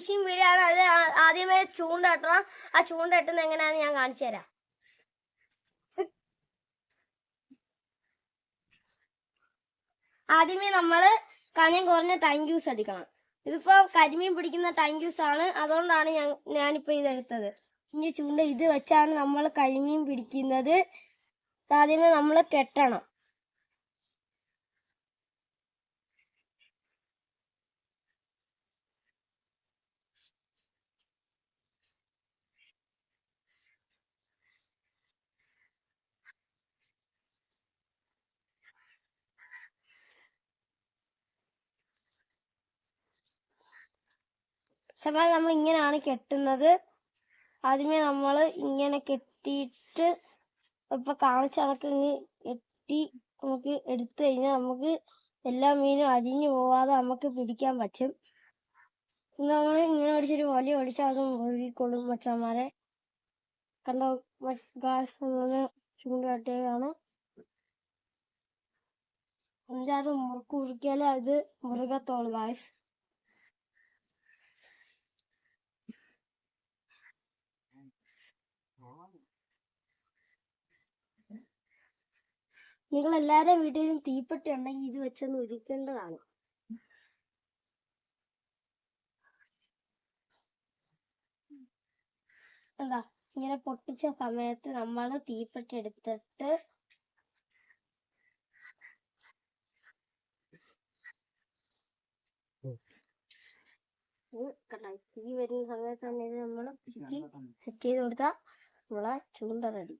Phishing video ആണ്. അത് ആദ്യമേ ചൂണ്ടട്ടണം. ആ ചൂണ്ടട്ടുന്ന എങ്ങനെയാന്ന് ഞാൻ കാണിച്ചു തരാം. ആദ്യമേ നമ്മൾ കനം കുറഞ്ഞ ടൈം ജ്യൂസ് അടിക്കണം. ഇതിപ്പോ കരിമീൻ പിടിക്കുന്ന ടൈം ജ്യൂസ് ആണ്. അതുകൊണ്ടാണ് ഞാൻ ഞാനിപ്പോ ഇതെടുത്തത്. ഇനി ചൂണ്ട ഇത് വെച്ചാണ് നമ്മൾ കരിമീൻ പിടിക്കുന്നത്. ആദ്യമേ നമ്മൾ കെട്ടണം. പക്ഷെ നമ്മൾ ഇങ്ങനെയാണ് കെട്ടുന്നത്. ആദ്യമേ നമ്മൾ ഇങ്ങനെ കെട്ടിയിട്ട് ഇപ്പം കാണിച്ച കണക്ക് ഇങ്ങ് കെട്ടി നമുക്ക് എടുത്തു കഴിഞ്ഞാൽ നമുക്ക് എല്ലാ മീനും അരിഞ്ഞു പോവാതെ നമുക്ക് പിടിക്കാൻ പറ്റും. നമ്മൾ ഇങ്ങനെ ഒടിച്ചൊരു വലിയ ഒടിച്ചാൽ അത് മുഴുകിക്കൊള്ളും മച്ചന്മാരെ. കണ്ടോ? ഗ്യാസ് ചൂണ്ടാട്ടിയതാണ് അത് മുറുക്ക് മുറുക്കിയാലേ അത് മുറുകത്തോളൂ ഗായ്സ് നിങ്ങൾ എല്ലാവരും വീട്ടിലും തീപ്പെട്ടി ഉണ്ടെങ്കിൽ ഇത് വെച്ചൊന്ന് ഉരുക്കേണ്ടതാണ്. എന്താ ഇങ്ങനെ പൊട്ടിച്ച സമയത്ത് നമ്മൾ തീപ്പെട്ടി എടുത്തിട്ട് തീ വരുന്ന സമയത്ത് തന്നെ ഇത് നമ്മൾ സെറ്റ് ചെയ്ത് കൊടുത്താൽ നമ്മളെ ചൂണ്ട റെഡി.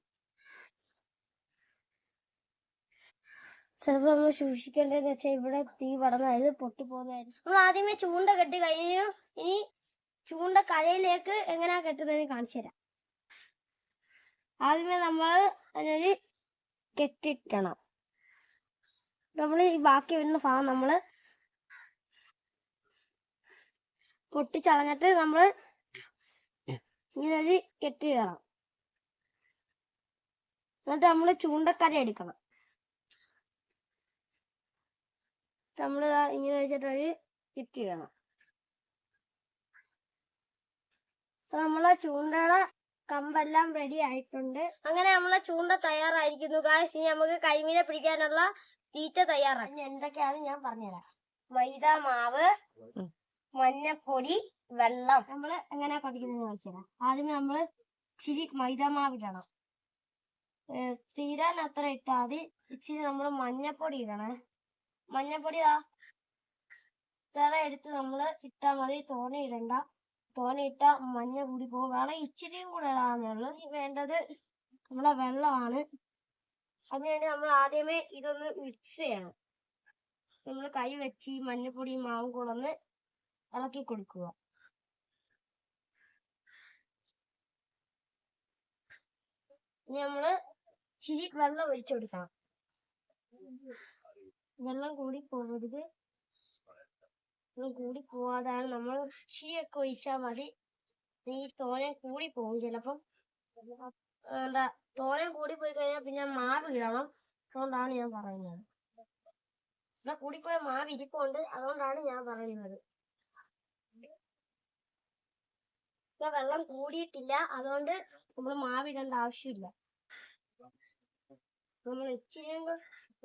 ചിലപ്പോൾ നമ്മൾ സൂക്ഷിക്കേണ്ടതെന്ന് വെച്ചാൽ ഇവിടെ തീ പടന്നായത് പൊട്ടിപ്പോകുന്നതായിരിക്കും. നമ്മൾ ആദ്യമേ ചൂണ്ട കെട്ടി കഴിഞ്ഞു. ഇനി ചൂണ്ട കരയിലേക്ക് എങ്ങനെയാ കെട്ടുന്നതെന്ന് കാണിച്ചു തരാം. ആദ്യമേ നമ്മൾ അതിനൊരു കെട്ടിട്ടണം നമ്മൾ ഈ ബാക്കി വരുന്ന ഭാഗം നമ്മൾ പൊട്ടിച്ചളഞ്ഞിട്ട് നമ്മൾ ഇങ്ങനൊരു കെട്ടിയിടണം. എന്നിട്ട് നമ്മൾ ചൂണ്ടക്കര എടുക്കണം. നമ്മൾ ഇങ്ങനെ വെച്ചിട്ടൊരു ഇട്ടിടണം അപ്പൊ നമ്മളെ ചൂണ്ടയുടെ കമ്പെല്ലാം റെഡി ആയിട്ടുണ്ട്. അങ്ങനെ നമ്മളെ ചൂണ്ട തയ്യാറായിരിക്കുന്നു. ഗായ്സ് ഇനി നമുക്ക് കരിമീനെ പിടിക്കാനുള്ള തീറ്റ തയ്യാറാണ് എന്തൊക്കെയാണ് ഞാൻ പറഞ്ഞുതരാം. മൈദ മാവ് മഞ്ഞപ്പൊടി വെള്ളം. നമ്മൾ എങ്ങനെയാ കുടിക്കുന്നത് വെച്ചാൽ ആദ്യമേ നമ്മൾ ഇച്ചിരി മൈദ മാവ് ഇടണം. ഏഹ് തീരാൻ അത്ര ഇട്ടാൽ മതി. ഇച്ചിരി നമ്മൾ മഞ്ഞപ്പൊടി ഇടണേ. മഞ്ഞപ്പൊടി ആ ഇത്ര എടുത്ത് നമ്മൾ ഇട്ടാ മതി. തോനെ ഇടണ്ട. തോനെ ഇട്ട മഞ്ഞ കൂടി പോകും. വേണം ഇച്ചിരിയും കൂടെ ഇടാന്നുള്ളു വേണ്ടത് നമ്മളെ വെള്ളമാണ്. അതിനുവേണ്ടി നമ്മൾ ആദ്യമേ ഇതൊന്ന് മിക്സ് ചെയ്യണം. നമ്മൾ കൈ വെച്ച് ഈ മഞ്ഞപ്പൊടിയും മാവും കൂടെ ഒന്ന് ഇളക്കി കൊടുക്കുക. ഇനി നമ്മൾ ഇച്ചിരി വെള്ളം ഒഴിച്ചു കൊടുക്കണം. വെള്ളം കൂടി പോകരുത് വെള്ളം കൂടി പോവാതാണ് നമ്മൾ ഇച്ചിരിയൊക്കെ ഒഴിച്ചാൽ മതി. ഈ തോനെ കൂടി പോകും ചിലപ്പം. എന്താ തോനെ കൂടി പോയി കഴിഞ്ഞാൽ പിന്നെ മാവ് ഇടണം അതുകൊണ്ടാണ് ഞാൻ പറയുന്നത്. ഇവിടെ കൂടിപ്പോയ മാവ് ഇരിപ്പുണ്ട്. അതുകൊണ്ടാണ് ഞാൻ പറയുന്നത്. ഇപ്പൊ വെള്ളം കൂടിയിട്ടില്ല. അതുകൊണ്ട് നമ്മൾ മാവിടേണ്ട ആവശ്യമില്ല. നമ്മൾ ഇച്ചിരി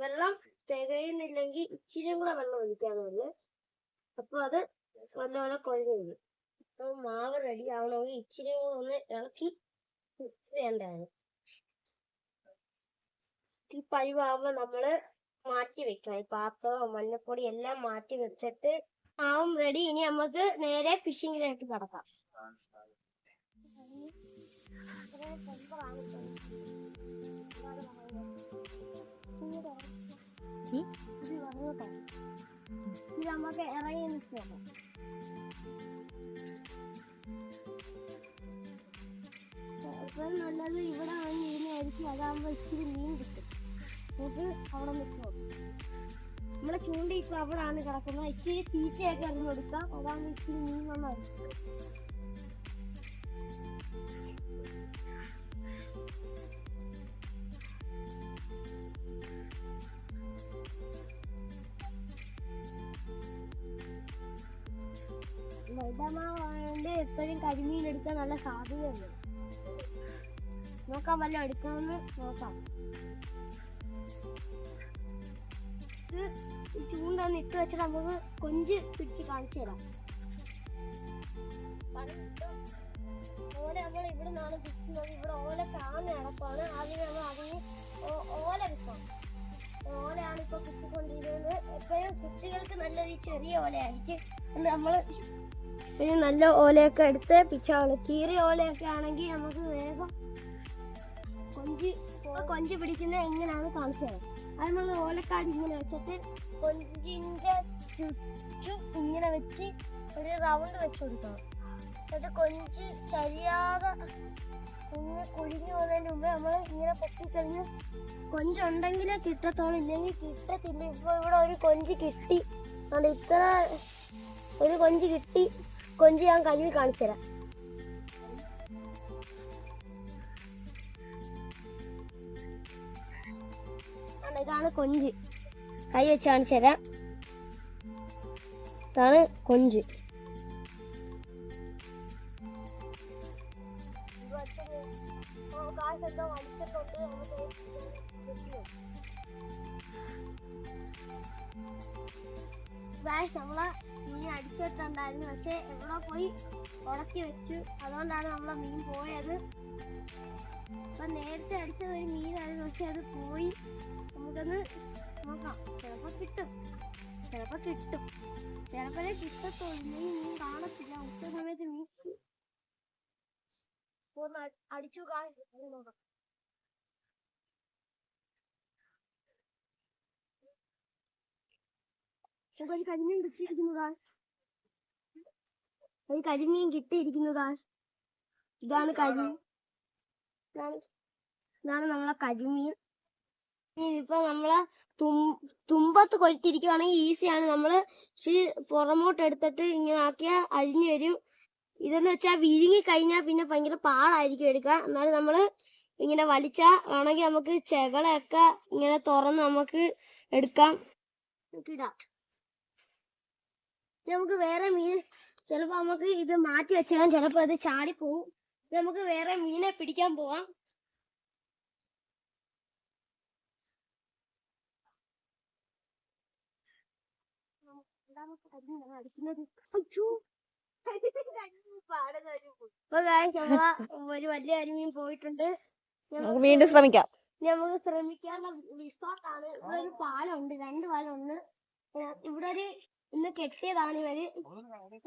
വെള്ളം തികയുന്നില്ലെങ്കിൽ ഇച്ചിരി കൂടെ വെള്ളം ഒഴിക്കാന്നുള്ളു അപ്പൊ അത് നല്ലപോലെ കുഴഞ്ഞു വരും അപ്പൊ മാവ് റെഡി ആവണമെങ്കിൽ ഇച്ചിരി കൂടെ ഒന്ന് ഇളക്കി മിക്സ് ചെയ്യേണ്ടതാണ്. ഈ പരുവാകുമ്പോ നമ്മൾ മാറ്റി വെക്കണം. ഈ പാത്രവും മഞ്ഞപ്പൊടി എല്ലാം മാറ്റി വെച്ചിട്ട് ആവും റെഡി ഇനി നമുക്ക് നേരെ ഫിഷിങ്ങിലേക്ക് കടക്കാം. ഇത് നമുക്ക് ഇറങ്ങി നിൽക്കണം നല്ലത് ഇവിടെ വന്ന് ഇരുന്നായിരിക്കും അതാകുമ്പോ ഇച്ചിരി മീൻ കിട്ടും നമുക്ക് അവിടെ നിൽക്കണം നമ്മളെ ചൂണ്ട ഇപ്പൊ അവിടാണ് കിടക്കുന്നത് ഇച്ചിരി തീറ്റയൊക്കെ ഇറങ്ങി കൊടുക്കാം അതാകുമ്പോ ഇച്ചിരി മീൻ കടലിൽ എപ്പോഴും കരിമീൻ എടുക്കാൻ നല്ല സാധ്യതയുണ്ട്. നോക്കാം വല്ല എടുക്കാമെന്ന് നോക്കാം. ഇത് ഈ ചൂണ്ട ഒന്ന് ഇട്ട് വെച്ചിട്ട് നമുക്ക് കൊഞ്ച് പിടിച്ച് കാണിച്ചു തരാം. ഓല നമ്മൾ ഇവിടെ നിന്നാണ് പിടിക്കുന്നത് ഇവിടെ ഓല കാണുന്ന നടപ്പാണ് ആദ്യം നമ്മൾ അതിന് ഓല എടുക്കണം ഓലയാണ് ഇപ്പൊ കുത്തിക്കൊണ്ടിരിക്കുന്നത് എപ്പോഴും കുട്ടികൾക്ക് നല്ലൊരു ചെറിയ ഓലയായിരിക്കും. നമ്മൾ പിന്നെ നല്ല ഓലയൊക്കെ എടുത്ത് പിച്ചാണ് കീറിയ ഓലയൊക്കെ ആണെങ്കിൽ നമുക്ക് വേഗം കൊഞ്ചി കൊഞ്ച് പിടിക്കുന്നത് എങ്ങനെയാണ് കാണിച്ചു തരാം. അത് നമ്മൾ ഓലക്കാട് ഇങ്ങനെ വെച്ചിട്ട് കൊഞ്ചിന്റെ ചുറ്റും ഇങ്ങനെ വെച്ച് ഒരു റൗണ്ട് വെച്ച് കൊടുക്കണം. എന്നിട്ട് കൊഞ്ച് ചരിയാതെ ഇങ്ങനെ കുഴിഞ്ഞു പോകുന്നതിന് മുമ്പ് നമ്മൾ ഇങ്ങനെ പൊട്ടിക്കഴിഞ്ഞ് കൊഞ്ചുണ്ടെങ്കിലേ കിട്ടത്തോളം ഇല്ലെങ്കിൽ കിട്ടത്തില്ല. ഇപ്പോൾ ഇവിടെ ഒരു കൊഞ്ച് കിട്ടി. അതുകൊണ്ട് ഇത്ര ഒരു കൊഞ്ച് കിട്ടി. കൊഞ്ച് ഞാൻ കഴുകി കാണിച്ചു തരാം ഇതാണ് കൊഞ്ച്. കൈ വെച്ച് കാണിച്ചു തരാം ഇതാണ് കൊഞ്ച്. ഗായ്സ് നമ്മളെ മീൻ അടിച്ചിട്ടുണ്ടായിരുന്നു. പക്ഷെ എവിടെ പോയി ഉടക്കി വെച്ചു. അതുകൊണ്ടാണ് നമ്മളെ മീൻ പോയത്. അപ്പൊ നേരത്തെ അടിച്ചത് ഒരു മീനായിരുന്നു. പക്ഷെ അത് പോയി. നമുക്കൊന്ന് നോക്കാം. ചിലപ്പോ കിട്ടും. ചിലപ്പോ കിട്ടും. ചിലപ്പോഴേ കിട്ടത്തുള്ളൂ. മീൻ കാണത്തില്ല. ഉച്ച സമയത്ത് മീൻ ഒന്ന് അടിച്ചു കാണിച്ചു നോക്കാം. ഒരു കരിമീൻ കിട്ടിയിരിക്കുന്നു ദാസ് ഒരു കരിമീൻ കിട്ടിയിരിക്കുന്നു ദാസ് ഇതാണ് കരിമീൻ. ഇതാണ് നമ്മളെ കരിമീൻ. ഇപ്പൊ നമ്മളെ തുമ്പത്ത് കൊരുത്തിരിക്കുവാണെങ്കിൽ ഈസിയാണ്. നമ്മൾ പുറമോട്ട് എടുത്തിട്ട് ഇങ്ങനെ ആക്കിയാൽ അരിഞ്ഞു വരും. ഇതെന്ന് വെച്ചാൽ വിഴുങ്ങി കഴിഞ്ഞാൽ പിന്നെ ഭയങ്കര പാടായിരിക്കും എടുക്കുക. എന്നാലും നമ്മൾ ഇങ്ങനെ വലിച്ചാ ആണെങ്കിൽ നമുക്ക് ചെകളൊക്കെ ഇങ്ങനെ തുറന്ന് നമുക്ക് എടുക്കാം. ഇടാം. നമുക്ക് വേറെ മീൻ ചിലപ്പോ നമുക്ക് ഇത് മാറ്റി വെച്ചാൽ ചിലപ്പോ അത് ചാടിപ്പോവും പോവും. നമുക്ക് വേറെ മീനെ പിടിക്കാൻ പോവാം. ഒരു വലിയ അരുമീൻ പോയിട്ടുണ്ട്. നമുക്ക് വീണ്ടും ശ്രമിക്കാം. നമുക്ക് ശ്രമിക്കാനുള്ള റിസോർട്ടാണ് ഇവിടെ ഒരു പാലമുണ്ട് രണ്ട് പാലമുണ്ട് ഒന്ന്. ഇവിടെ ഒരു ഇന്ന് കെട്ടിയതാണ് ഇവർ.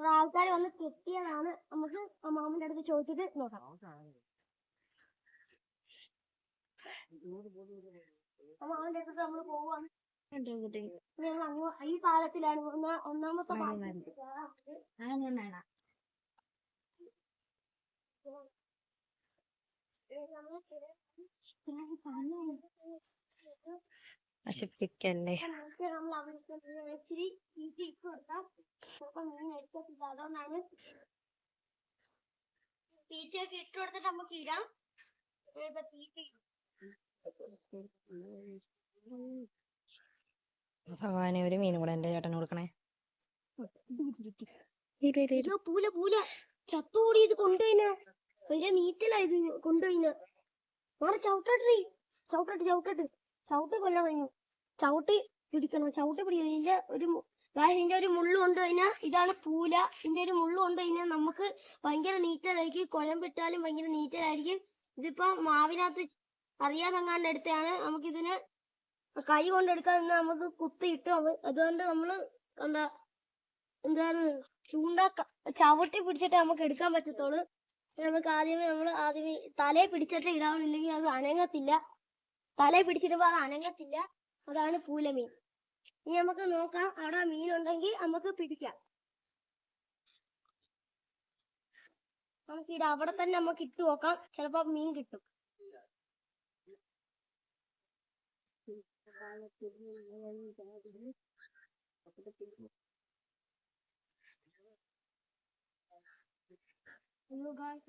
ആൾക്കാർ വന്ന് കെട്ടിയതാണ്. നമുക്ക് ആ മാമന്റെ അടുത്ത് ചോദിച്ചിട്ട് നോക്കാം. മാമന്റെ അടുത്ത് നമ്മൾ പോവാണ്. ഈ പാലത്തിലാണ്. ഒന്നാ- ഒന്നാമത്തെ. നമ്മൾ നശിപ്പിക്കല്ലേ നമുക്ക് തീറ്റയൊക്കെ ഇട്ട് കൊടുത്തിട്ട് ഇടാം ഭഗവാനെ ഒരു മീനും കൂടെ എന്റെ ചേട്ടന് കൊടുക്കണേ. പൂല പൂല. ചത്തുകൂടി ഇത് കൊണ്ടുപോയിന്. വലിയ നീറ്റലാ ഇത് കൊണ്ടുപോയിന്. വേറെ ചവിട്ടട്ടെ. ചവിട്ടട്ട് ചവിട്ടട്ട്. ചവിട്ട് കൊല്ലണം ചവിട്ടി പിടിക്കണം. ചവിട്ടി പിടിക്കണം. ഇതിന്റെ ഒരു ഇതിന്റെ ഒരു മുള്ളു കൊണ്ട് കഴിഞ്ഞാൽ ഇതാണ് പൂല. ഇതിന്റെ ഒരു മുള്ളു കൊണ്ട് കഴിഞ്ഞാൽ നമുക്ക് ഭയങ്കര നീറ്റലായിരിക്കും. കുഴമ്പിട്ടാലും ഭയങ്കര നീറ്റലായിരിക്കും. ഇതിപ്പോ മാവിനകത്ത് അറിയാതെങ്ങാണ്ട് എടുത്തതാണ് ഇതിനെ കൈ കൊണ്ടെടുക്കാൻ നിന്ന് നമുക്ക് കുത്തിയിട്ട് അതുകൊണ്ട് നമ്മൾ എന്താ എന്താണ് ചൂണ്ട ചവിട്ടി പിടിച്ചിട്ട് നമുക്ക് എടുക്കാൻ പറ്റത്തുള്ളൂ. നമുക്ക് ആദ്യമേ നമ്മൾ ആദ്യമേ തലയെ പിടിച്ചിട്ട് ഇടാവുന്നില്ലെങ്കിൽ അത് അനങ്ങത്തില്ല. തലയെ പിടിച്ചിടുമ്പോ അത് അനങ്ങത്തില്ല. അതാണ് പൂലമീൻ ഇനി നമുക്ക് നോക്കാം അവിടെ മീൻ ഉണ്ടെങ്കിൽ നമുക്ക് പിടിക്കാം. നമുക്ക് ഇത് അവിടെ തന്നെ നമുക്ക് ഇട്ട് നോക്കാം ചിലപ്പോ മീൻ കിട്ടും. Hello guys.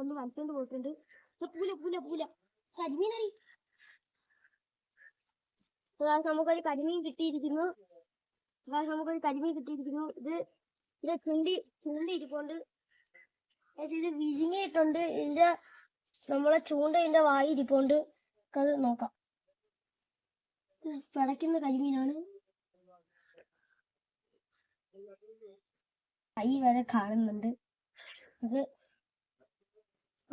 ഒന്ന് വലത്തോണ്ട് പോയിട്ടുണ്ട് പൂല പൂല പൂല. കരിമീനറി നമുക്കൊരു കരിമീൻ കിട്ടിയിരിക്കുന്നു. നമുക്കൊരു കരിമീൻ കിട്ടിയിരിക്കുന്നു. ഇത് ഇത് ചുണ്ടി ചുണ്ടി ഇരിപ്പുണ്ട്. ഇത് വിരിങ്ങിയിട്ടുണ്ട് ഇതിന്റെ നമ്മളെ ചൂണ്ട ഇതിന്റെ വായി ഇരിപ്പുണ്ട്. അത് നോക്കാം. ഇത് പിടയ്ക്കുന്ന കരിമീനാണ്. കൈ വരെ കാണുന്നുണ്ട്. അത്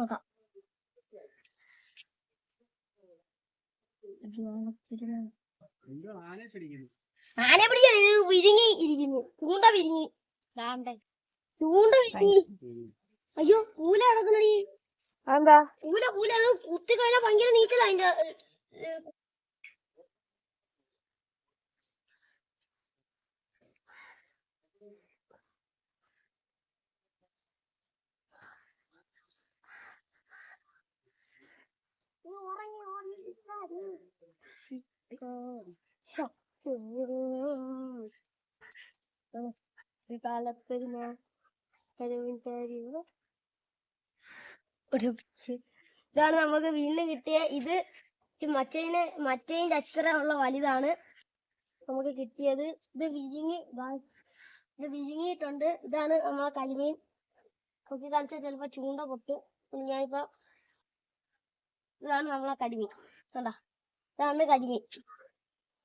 നോക്കാം ആനെ പിടിക്കാൻ ഇത് വിരിങ്ങി ഇരിക്കുന്നു. ചൂണ്ട വിരിങ്ങി ദാണ്ടെ. ചൂണ്ട വിരിങ്ങി അയ്യോ പൂല കിടക്കുന്നടി. എന്താ പൂല പൂല അത് കുത്തി കഴിഞ്ഞാൽ ഭയങ്കര നീച്ചല അതിന്റെ ഇതാണ് നമുക്ക് വീണ്ടും കിട്ടിയ ഇത്. ഈ മറ്റേന്റെ അത്ര ഉള്ള വലുതാണ്. നമുക്ക് കിട്ടിയത് ഇത് വിരിങ്ങി ഇത് വിരിങ്ങിയിട്ടുണ്ട് ഇതാണ് നമ്മളെ കരിമീൻ. നോക്കി കാണിച്ചാൽ ചിലപ്പോ ചൂണ്ട പൊട്ടും. ഞാനിപ്പോ ഇതാണ് നമ്മളെ കരിമീൻ കണ്ടാ ഇതാണ് കരിമീൻ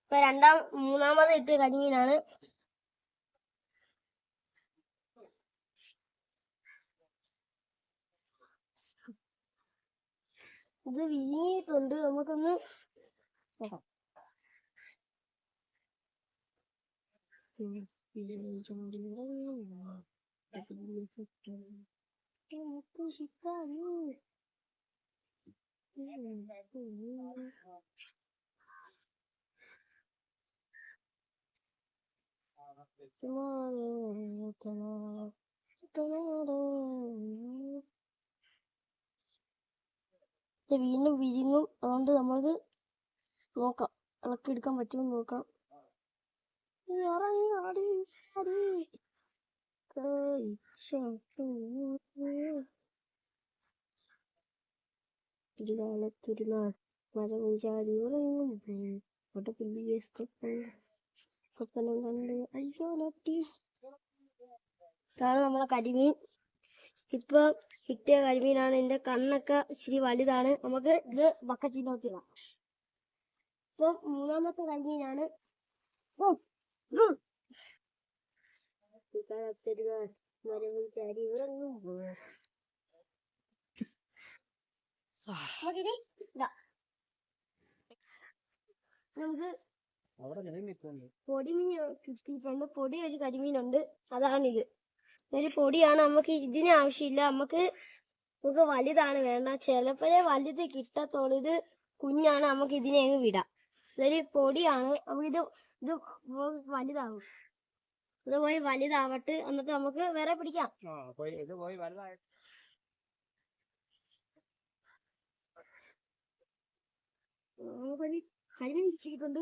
ഇപ്പൊ രണ്ടാം മൂന്നാമത് ഇട്ട് കരിമീനാണ് ഇത് വിരിഞ്ഞിട്ടുണ്ട് നമുക്കൊന്ന് നോക്കാം Tomorrow, tomorrow, tomorrow. വീണ്ടും വിരിങ്ങും അതുകൊണ്ട് നമ്മൾക്ക് നോക്കാം ഇളക്കി എടുക്കാൻ പറ്റുമെന്ന് നോക്കാം ആടി, ആടി. ഒരു കാലത്തൊരു നാൾ മരവും ചാടി ഉറങ്ങും അവിടെ പുള്ളിയെ സ്വപ്നം കണ്ട് അയ്യോ നട്ടി ഇതാണ് നമ്മളെ കരിമീൻ. ഇപ്പൊ കിട്ടിയ കരിമീനാണ്. ഇതിന്റെ കണ്ണൊക്കെ ഇച്ചിരി വലുതാണ്. നമുക്ക് ഇത് ബക്കറ്റിൽ നോക്കില്ല ഇപ്പൊ മൂന്നാമത്തെ കരിമീനാണ്. ഓ, ഉം. നമുക്കിനി ഇതാ. നമുക്ക് പൊടിമീൻ കിട്ടിയിട്ടുണ്ട്. പൊടി ഒരു കരിമീനുണ്ട്. അതാണിത്. ഒരു പൊടിയാണ്. നമുക്ക് ഇതിന് ആവശ്യമില്ല. നമുക്ക് നമുക്ക് വലുതാണ് വേണ്ട. ചിലപ്പോഴേ വലുത് കിട്ടത്തുള്ളൂ. ഇത് കുഞ്ഞാണ്. നമുക്ക് ഇതിനെ അങ്ങ് വിടാം. ഇതൊരു പൊടിയാണ്. നമുക്ക് ഇത് ഇത് വലുതാവും. ഇത് പോയി വലുതാവട്ടെ. എന്നിട്ട് നമുക്ക് വേറെ പിടിക്കാം. ഇത് പോയി വലുതായി കരിമീൻ കിട്ടിയിട്ടുണ്ട്.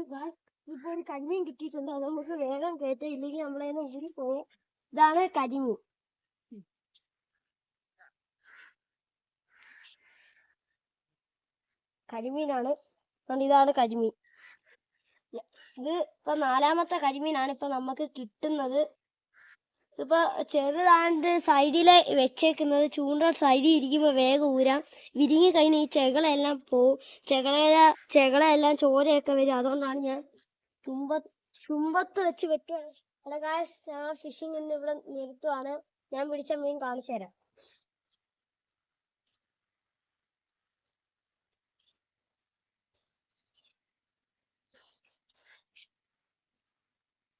ഇപ്പൊ ഒരു കരിമീൻ കിട്ടിയിട്ടുണ്ട്. അത് നമുക്ക് വേഗം കയറ്റാം. ഇല്ലെങ്കിൽ നമ്മളെ ഊരി പോകും. ഇതാണ് കരിമീൻ. കരിമീനാണ്. ഇതാണ് കരിമീൻ. ഇത് ഇപ്പൊ നാലാമത്തെ കരിമീനാണ് ഇപ്പൊ നമുക്ക് കിട്ടുന്നത്. ഇപ്പൊ ചെറുതാണ്ട് സൈഡിലെ വെച്ചേക്കുന്നത് ചൂണ്ട സൈഡിൽ ഇരിക്കുമ്പോൾ വേഗം ഊരാം. വിരിങ്ങി കഴിഞ്ഞ് ഈ ചെകളെല്ലാം പോവും ചെകള ചെകളെല്ലാം ചോരയൊക്കെ വരും. അതുകൊണ്ടാണ് ഞാൻ തുമ്പ തുമ്പത്ത് വെച്ച് വെട്ടുകയാണ് ഹലോ ഗായ്സ് ഞങ്ങൾ ഫിഷിംഗ് ഇന്ന് ഇവിടെ നിർത്തുവാണ്. ഞാൻ പിടിച്ച മീൻ കാണിച്ചു തരാം.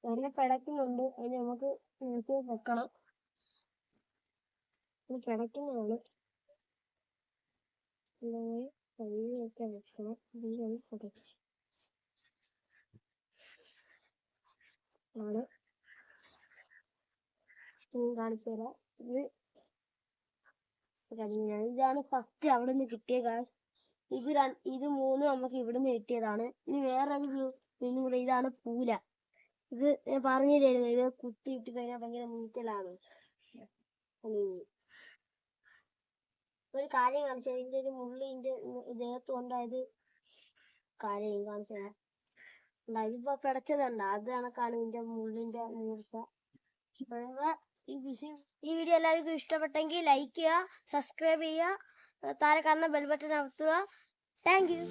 നല്ല പിടയ്ക്കുന്നുണ്ട് അതിന് നമുക്ക് നിർത്തി വെക്കണം ഇത് കിടക്കുന്നതാണ്. ഇതുപോലെ കയ്യിലൊക്കെ വെക്കണം. ആണ്. കാണിച്ചു തരാം. ഇത് ഇതാണ് ഫസ്റ്റ് അവിടെ നിന്ന് കിട്ടിയ കാശ്. ഇത് ഇത് മൂന്നും നമുക്ക് ഇവിടുന്ന് കിട്ടിയതാണ്. ഇനി വേറൊരു ഒരു ഇതാണ് പൂല ഇത് ഞാൻ പറഞ്ഞില്ലായിരുന്നു. ഇത് കുത്തി ഇട്ട് കഴിഞ്ഞാൽ ഭയങ്കര നീറ്റലാണ് ഒരു കാര്യം കാണിച്ചു. ഇതിന്റെ ഒരു മുള്ളിന്റെ ദേഹത്ത് കൊണ്ടായത് കാര്യം കാണിച്ചു. ഇതിപ്പോ പിടച്ചതുണ്ട് അത് കണക്കാണ് ഇതിന്റെ മുള്ളിന്റെ നീർച്ച. ഈ ഈ വീഡിയോ എല്ലാവർക്കും ഇഷ്ടപ്പെട്ടെങ്കിൽ ലൈക്ക് ചെയ്യുക സബ്സ്ക്രൈബ് ചെയ്യുക താഴെ കാണുന്ന ബെൽ ബട്ടൺ അമർത്തുക. Thank you